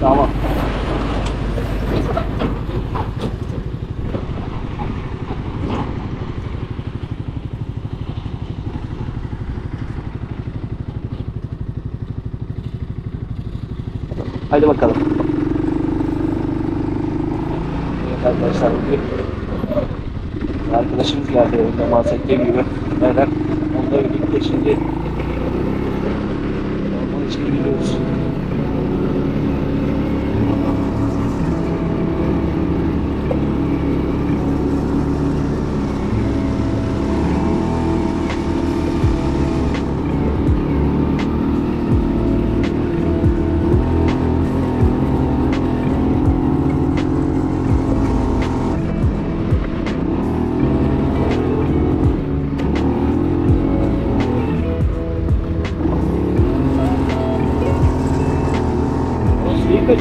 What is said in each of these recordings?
Tamam. Hadi bakalım. Evet arkadaşlar arkadaşımız geldi önde bahsettiğim gibi. Beyler onunla birlikte şimdi orman içine gidiyoruz.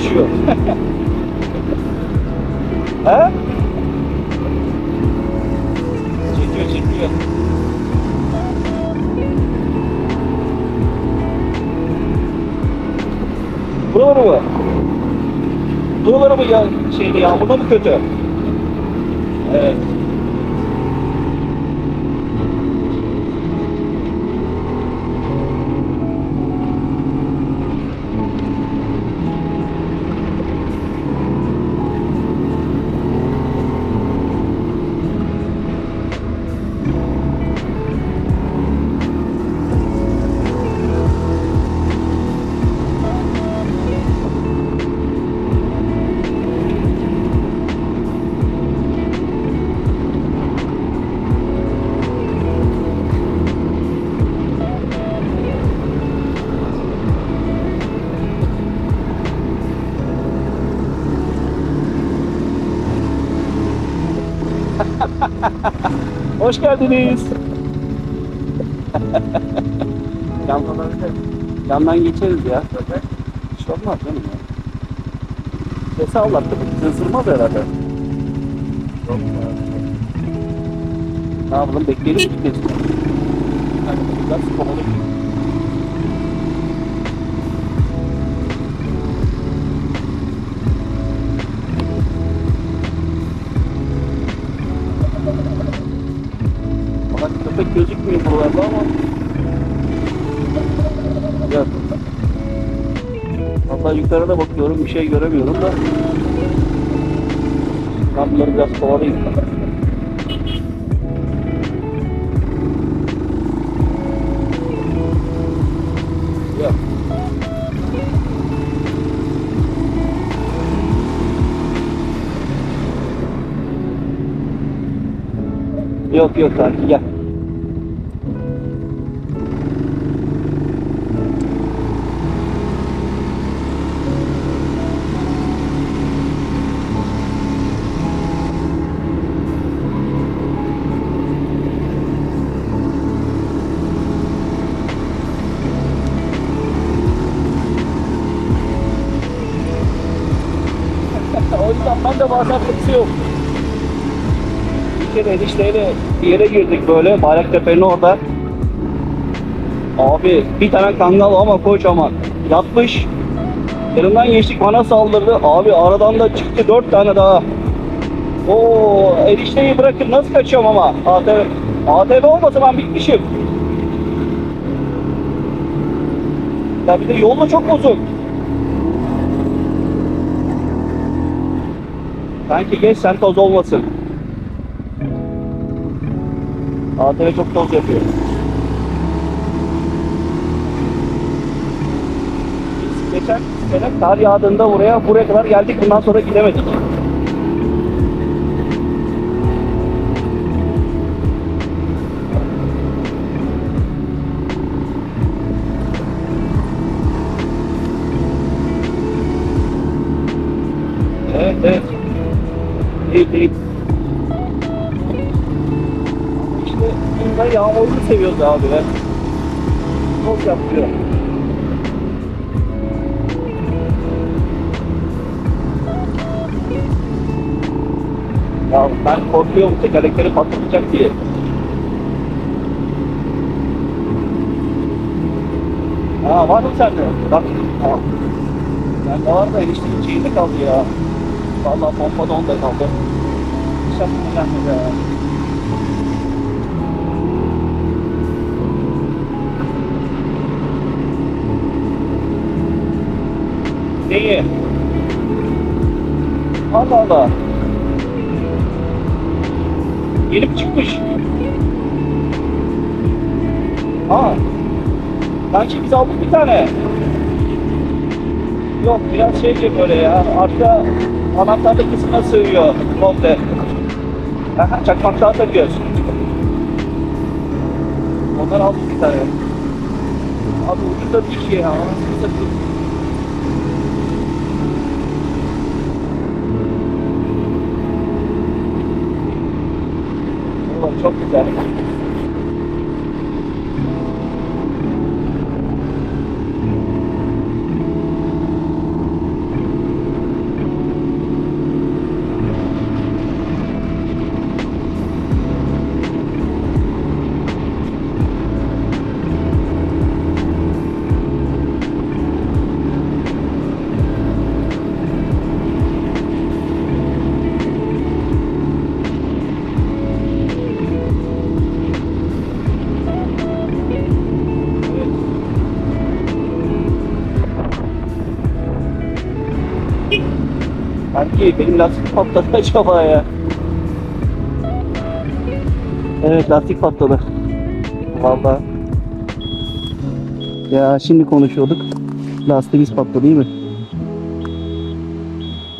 Kaçıyor. ha? Çekiyor çekiyor. Buraları mı? Buraları mı ya şeyde yağmurda mı kötü? Evet. Hoş geldiniz. Yandan, yandan geçeriz ya. Hiç olmaz canım ya. Sesi ağlattı. Bizi ısırmaz herhalde. Ne yapalım? Bekleyelim mi? Hadi biraz kovalayalım. Köpek gözükmüyor buralarda ama Yok. Valla yukarıda bakıyorum bir şey göremiyorum da bunları biraz kovalayayım. Yok yok kanki gel. O yüzden ben de bazen kaçıyorum. Bir kere enişteyle bir yere girdik böyle Bayraktepe'nin orada. Abi bir tane kangal ama kocaman yatmış. Yanından geçtik bana saldırdı. Abi aradan da çıktı dört tane daha. O enişteyi bırakın nasıl kaçıyorum ama. ATV, ATV olmasa ben bitmişim. Ya bir de yol da çok bozuk. Sanki geç sen toz olmasın. ATV çok toz yapıyor. Geçen sene kar yağdığında buraya buraya kadar geldik bundan sonra gidemedik. Evet evet. Değil. İşte bunda yağmurlu seviyoruz abi be. Çok yapıyor. Ya ben korkuyorum tekerlekleri patlatacak diye. Ha var mı sende? Bak. Ben de var da eniştenin şeyinde kaldı ya. Vallahi pompada onda kaldı. Gelmedi ya. Neyi? Allah Allah. Mi çıkmış? Aa. Sanki biz aldık bir tane. Yok biraz şeyce böyle ya. Arka anahtarlık kısmına sığıyor komple. Aha, çakmaklığa takıyoruz. Ondan aldık bir tane. Abi ucunda bir şey ya. Anasını satayım. Ulan çok güzel. Sanki benim lastik patladı acaba ya. Evet lastik patladı. Vallahi. Ya şimdi konuşuyorduk. Lastiğimiz patladı değil mi?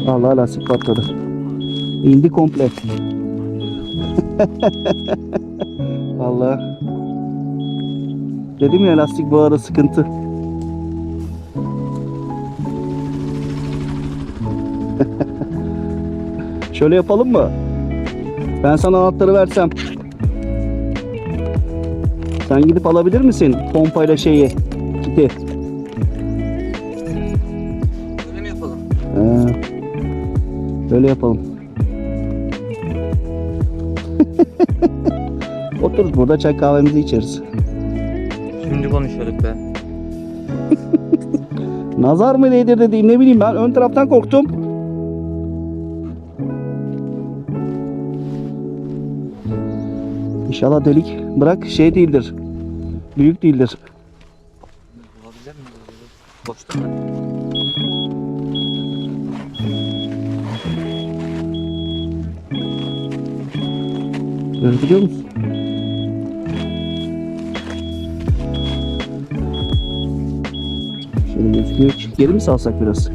Vallahi lastik patladı. İndi komple. Vallahi. Dedim ya lastik bu ara sıkıntı. Şöyle yapalım mı? Ben sana anahtarı versem. Sen gidip alabilir misin pompayla şeyi, kiti? Öyle mi yapalım? Ee, böyle yapalım. Otururuz burada çay kahvemizi içeriz. Şimdi konuşuyorduk be. Nazar mı değdir dediğim ne bileyim ben ön taraftan korktum. İnşallah delik bırak şey değildir. Büyük değildir. Olabilir mi? Boşta mı? Görebiliyor musun? Şöyle gözüküyor. Geri mi salsak biraz?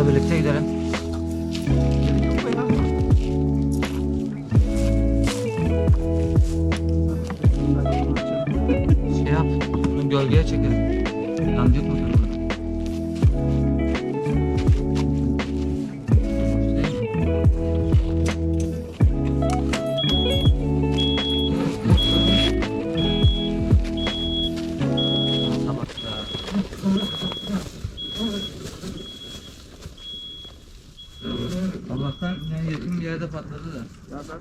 Ya da birlikte gidelim. Şey yap, bunu gölgeye çekelim. Yancı motoru. Allah'tan